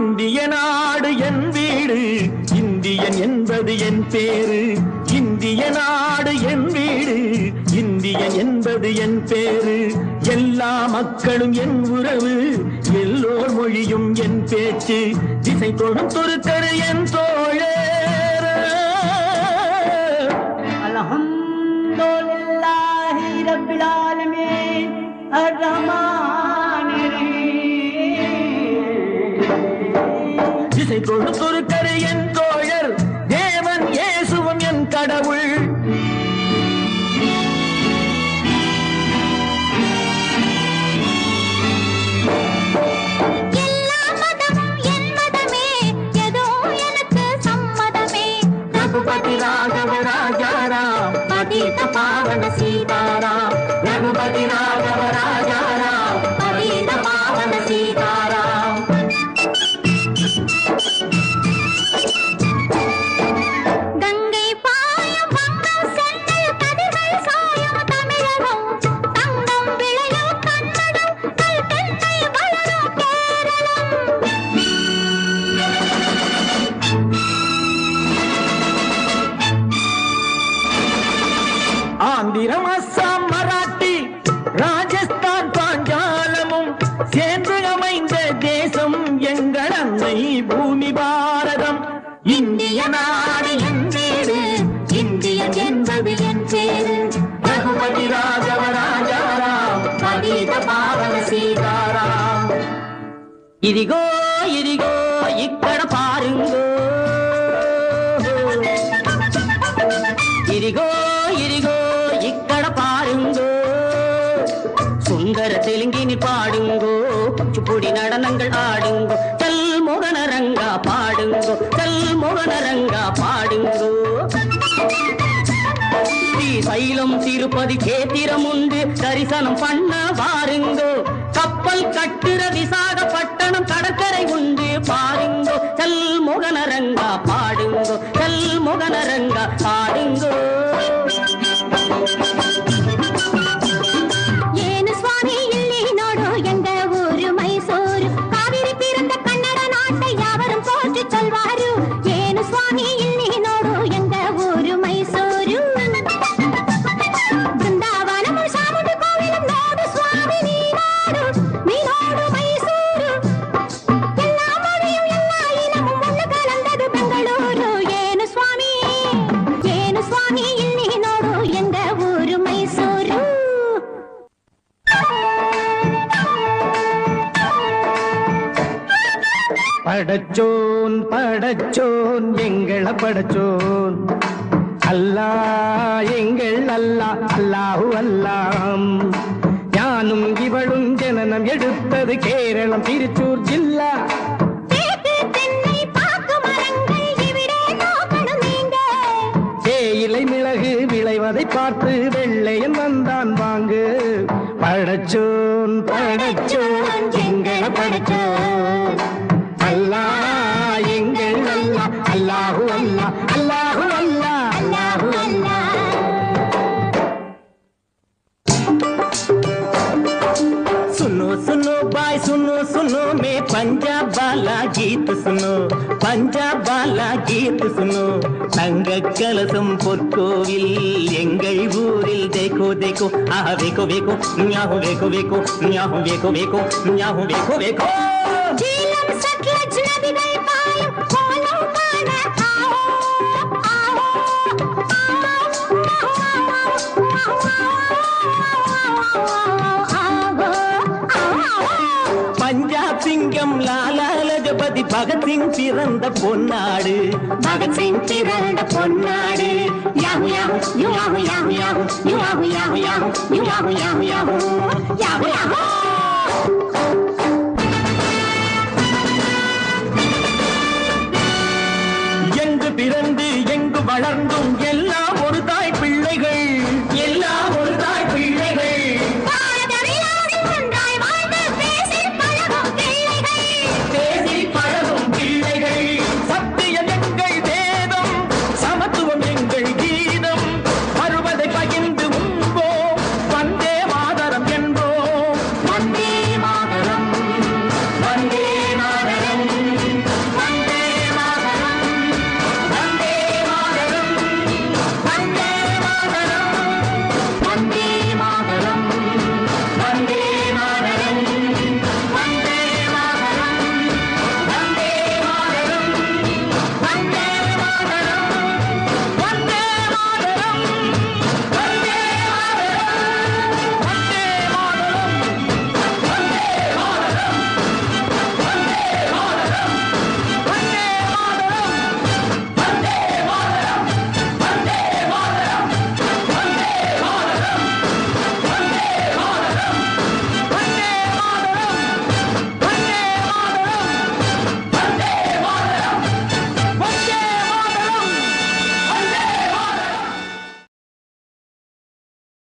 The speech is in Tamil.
இந்திய நாடு என் வீடு. இந்தியன் என்பது என் பேரு. இந்திய நாடு என் வீடு. இந்தியன் என்பது என் பேரு. எல்லா மக்களும் என் உறவு. எல்லோர் மொழியும் என் பேச்சு. திசை தோழும் துருத்தரு என் தோழே அலகம் தோல் எல்லா ரபிலாலுமே కొడుతురు ஆந்திரம் அஸ்ஸாம் மராட்டி ராஜஸ்தான் பாஞ்சாலமும் சேர்ந்து அமைந்த தேசம் எங்கள் அன்னை பூமி பாரதம் இந்திய நாடு என் வீடு இந்தியன் என்பது என் பேரு ரகுபதி ராகவ ராஜாராம் பதித பாவன சீதாராம் ఇదిగో ఇదిగో ఇక్కడ పారుంగో ఇదిగో சுந்தர பாடுங்கோ குச்சிப்புடி நடனங்கள் ஆடுங்கோ கல் முகனரங்கா பாடுங்கோ கல் முகனரங்கா பாடுங்கோ ஸ்ரீசைலம் திருப்பதி கேத்திரம் உண்டு தரிசனம் பண்ண பாருங்கோ கப்பல் கட்டுற விசாகப்பட்டணம் கடற்கரை உண்டு பாருங்கோ. படச்சோன் படச்சோன் எங்கள படச்சோன். அல்லா எங்கள் அல்லா அல்லாஹு அல்லாம். ஞானும் இவளும் ஜனனம் எடுத்தது கேரளம் திருச்சூர் ஜில்லா. தேயிலை மிளகு விளைவதை பார்த்து வெள்ளையன் வந்தான் வாங்கு. படச்சோன் படச்சோன் எங்கள படச்சோன். பஞ்சாப் பாலா கீத் சுனோ தங்க கலசம் பொற்கோவில் எங்கள் ஊரில் தேக்கோ தேக்கோ ஆஹா வேக்கோ வேக்கோ ஞாஹோ வேக்கோ வேக்கோ ஞாஹோ வேக்கோ வேக்கோ ஞாஹோ வேக்கோ வேக்கோ ஜீலம் சட்லஜ் நதிகள் பாயும் கோலம் காண ஆவோ ஆவோ பஞ்சாப் சிங்கம் லாலா லஜபதி பகத்சிங் பிறந்த பொன்னாடு. பகத்சிங் பிறந்த பொன்னாடு. யாஹு யாஹு யூ யாஹு யாஹு யாஹு யூ யாஹு யாஹு யாஹு யூ யாஹு யாஹு யாஹு யாஹு யாஹு. எங்கு பிறந்து எங்கு வளர்ந்தோ